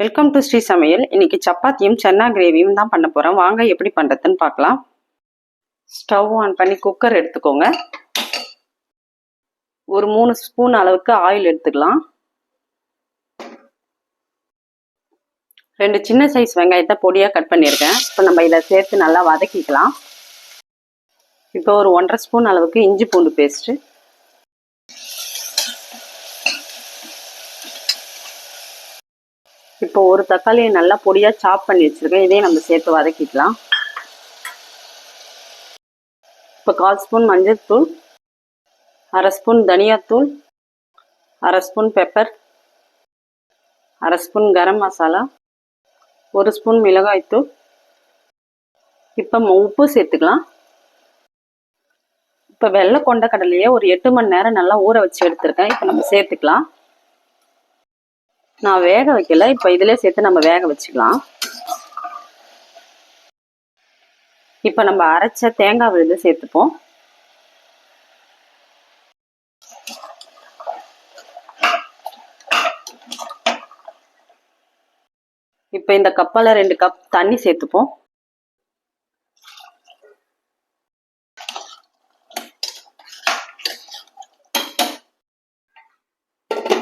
Welcome to Sri சமையல் இன்னைக்கு சப்பாத்தியும் சன்னா கிரேவியும் தான் பண்ண போகிறோம் வாங்க எப்படி பண்ணுறதுன்னு பார்க்கலாம். ஸ்டவ் ஆன் பண்ணி குக்கர் எடுத்துக்கோங்க. ஒரு மூணு ஸ்பூன் அளவுக்கு ஆயில் எடுத்துக்கலாம். ரெண்டு சின்ன சைஸ் வெங்காயத்தை பொடியாக கட் பண்ணியிருக்கேன். இப்போ நம்ம இதை சேர்த்து நல்லா வதக்கிக்கலாம். இப்போ ஒரு ஒன்றரை ஸ்பூன் அளவுக்கு இஞ்சி பூண்டு பேஸ்ட்டு இப்போ ஒரு தக்காளியை நல்லா பொடியாக சாப் பண்ணி வச்சுருக்கேன். இதையும் நம்ம சேர்த்து வதக்கிக்கலாம். இப்போ கால் ஸ்பூன் மஞ்சள் தூள் அரை ஸ்பூன் தனியாத்தூள் அரை ஸ்பூன் பெப்பர் அரை ஸ்பூன் கரம் மசாலா ஒரு ஸ்பூன் மிளகாய்த்தூள் இப்போ உப்பு சேர்த்துக்கலாம். இப்போ வெள்ளை கொண்ட கடலையே ஒரு எட்டு மணி நேரம் நல்லா ஊற வச்சு எடுத்திருக்கேன். இப்போ நம்ம சேர்த்துக்கலாம். நான் வேக வைக்கல. இப்போ இதிலே சேர்த்து நம்ம வேக வச்சுக்கலாம். இப்போ நம்ம அரைச்ச தேங்காய் விழுது சேர்த்துப்போம். இப்போ இந்த கப்பால் ரெண்டு கப் தண்ணி சேர்த்துப்போம்.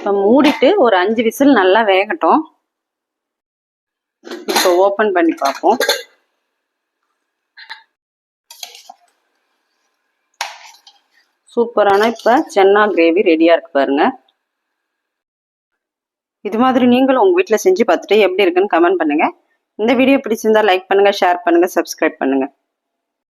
இப்போ மூடிட்டு ஒரு அஞ்சு விசில் நல்லா வேகட்டும். இப்போ ஓப்பன் பண்ணி பார்ப்போம். சூப்பரான இப்போ சென்னா கிரேவி ரெடியாக இருக்கு பாருங்க. இது மாதிரி நீங்களும் உங்கள் வீட்டில் செஞ்சு பார்த்துட்டு எப்படி இருக்குன்னு கமெண்ட் பண்ணுங்கள் இந்த வீடியோ பிடிச்சிருந்தா லைக் பண்ணுங்கள் ஷேர் பண்ணுங்கள் சப்ஸ்கிரைப் பண்ணுங்கள்